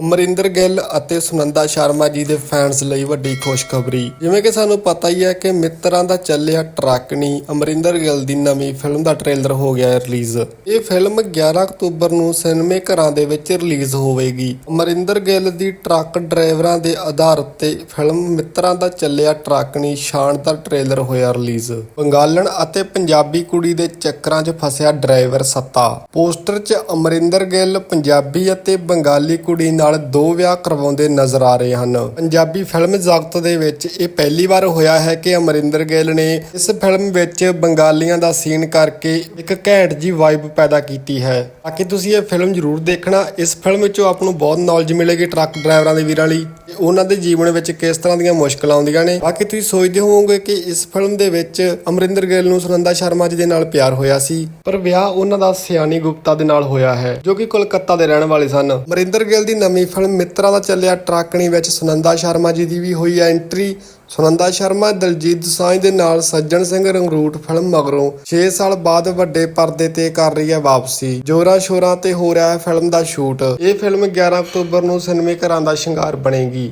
ਅਮਰਿੰਦਰ ਗਿੱਲ ਅਤੇ ਸੁਨੰਦਾ ਸ਼ਰਮਾ ਜੀ ਦੇ ਫੈਨਸ ਲਈ ਵੱਡੀ ਖੁਸ਼ਖਬਰੀ। ਜਿਵੇਂ ਕਿ ਸਾਨੂੰ ਪਤਾ ਹੀ ਹੈ ਕਿ ਮਿੱਤਰਾਂ ਦਾ ਚੱਲਿਆ ਟਰੱਕਣੀ ਅਮਰਿੰਦਰ ਗਿੱਲ ਦੀ ਨਵੀਂ ਫਿਲਮ ਦਾ ਟ੍ਰੇਲਰ ਹੋ ਗਿਆ ਹੈ ਰਿਲੀਜ਼ ਇਹ ਫਿਲਮ 11 ਅਕਤੂਬਰ ਨੂੰ ਸਿਨੇਮੇ ਘਰਾਂ ਦੇ ਵਿੱਚ ਰਿਲੀਜ਼ ਹੋਵੇਗੀ। ਅਮਰਿੰਦਰ ਗਿੱਲ ਦੀ ਟਰੱਕ ਡਰਾਈਵਰਾਂ ਦੇ ਆਧਾਰ ਉੱਤੇ ਫਿਲਮ ਮਿੱਤਰਾਂ ਦਾ ਚੱਲਿਆ ਟਰੱਕ ਸ਼ਾਨਦਾਰ ਟ੍ਰੇਲਰ ਹੋਇਆ ਰਿਲੀਜ਼ ਬੰਗਾਲਣ ਅਤੇ ਪੰਜਾਬੀ ਕੁੜੀ ਦੇ ਚੱਕਰਾਂ 'ਚ ਫਸਿਆ ਡਰਾਈਵਰ ਸੱਤਾ। ਪੋਸਟਰ 'ਚ ਅਮਰਿੰਦਰ ਗਿੱਲ ਪੰਜਾਬੀ ਅਤੇ ਬੰਗਾਲੀ ਕੁੜੀ ਨਾਲ ਦੋ ਵਿਆਹ ਕਰਵਾਉਂਦੇ ਨਜ਼ਰ ਆ ਰਹੇ ਹਨ। ਪੰਜਾਬੀ ਫਿਲਮ ਜਗਤ ਦੇ ਵਿੱਚ ਇਹ ਪਹਿਲੀ ਵਾਰ ਹੋਇਆ ਹੈ ਕਿ ਅਮਰਿੰਦਰ ਗਿੱਲ ਨੇ ਇਸ ਫਿਲਮ ਵਿੱਚ ਬੰਗਾਲੀਆਂ ਦਾ ਸੀਨ ਕਰਕੇ ਇੱਕ ਘੈਂਟ ਜੀ ਵਾਈਬ ਪੈਦਾ ਕੀਤੀ ਹੈ। ਬਾਕੀ ਤੁਸੀਂ ਇਹ ਫਿਲਮ ਜ਼ਰੂਰ ਦੇਖਣਾ। ਇਸ ਫਿਲਮ ਵਿੱਚੋਂ ਆਪ ਨੂੰ ਬਹੁਤ ਨੌਲੇਜ ਮਿਲੇਗੀ ਟਰੱਕ ਡਰਾਈਵਰਾਂ ਦੇ ਵੀਰਾਂ ਲਈ। ਉਹਨਾਂ ਦੇ ਜੀਵਨ ਵਿੱਚ ਕਿਸ ਤਰ੍ਹਾਂ ਦੀਆਂ ਮੁਸ਼ਕਲਾਂ ਆਉਂਦੀਆਂ ਨੇ? ਬਾਕੀ ਤੁਸੀਂ ਸੋਚਦੇ ਹੋਵੋਗੇ ਕਿ ਇਸ ਫਿਲਮ ਦੇ ਵਿੱਚ ਅਮਰਿੰਦਰ ਗਿੱਲ ਨੂੰ ਸੁਨੰਦਾ ਸ਼ਰਮਾ ਜੀ ਦੇ ਨਾਲ ਪਿਆਰ ਹੋਇਆ ਸੀ, ਪਰ ਵਿਆਹ ਉਹਨਾਂ ਦਾ ਸਿਆਣੀ ਗੁਪਤਾ ਦੇ ਨਾਲ ਹੋਇਆ ਹੈ, ਜੋ ਕਿ ਕੋਲਕਾਤਾ ਦੇ ਰਹਿਣ ਵਾਲੇ ਸਨ। ਅਮਰਿੰਦਰ ਗਿੱਲ ਦੀ ਨਵੀਂ ਫਿਲਮ ਮਿੱਤਰਾਂ ਦਾ ਚੱਲਿਆ ਟਰੱਕਣੀ ਵਿੱਚ ਸੁਨੰਦਾ ਸ਼ਰਮਾ ਜੀ ਦੀ ਵੀ ਹੋਈ ਹੈ ਐਂਟਰੀ। ਸੁਨੰਦਾ ਸ਼ਰਮਾ, ਦਲਜੀਤ ਦੋਸਾਂਝ ਦੇ ਨਾਲ ਸੱਜਣ ਸਿੰਘ ਰੰਗਰੂਟ ਫਿਲਮ ਮਗਰੋਂ 6 ਸਾਲ ਬਾਅਦ ਵੱਡੇ ਪਰਦੇ ਤੇ ਕਰ ਰਹੀ ਹੈ ਵਾਪਸੀ। ਜੋਰਾਂ ਸ਼ੋਰਾਂ ਤੇ ਹੋ ਰਿਹਾ ਹੈ ਫਿਲਮ ਦਾ ਸ਼ੂਟ। ਇਹ ਫਿਲਮ 11 ਅਕਤੂਬਰ ਨੂੰ ਸਿਨੇਮੇ ਘਰਾਂ ਦਾ ਸ਼ਿੰਗਾਰ ਬਣੇਗੀ।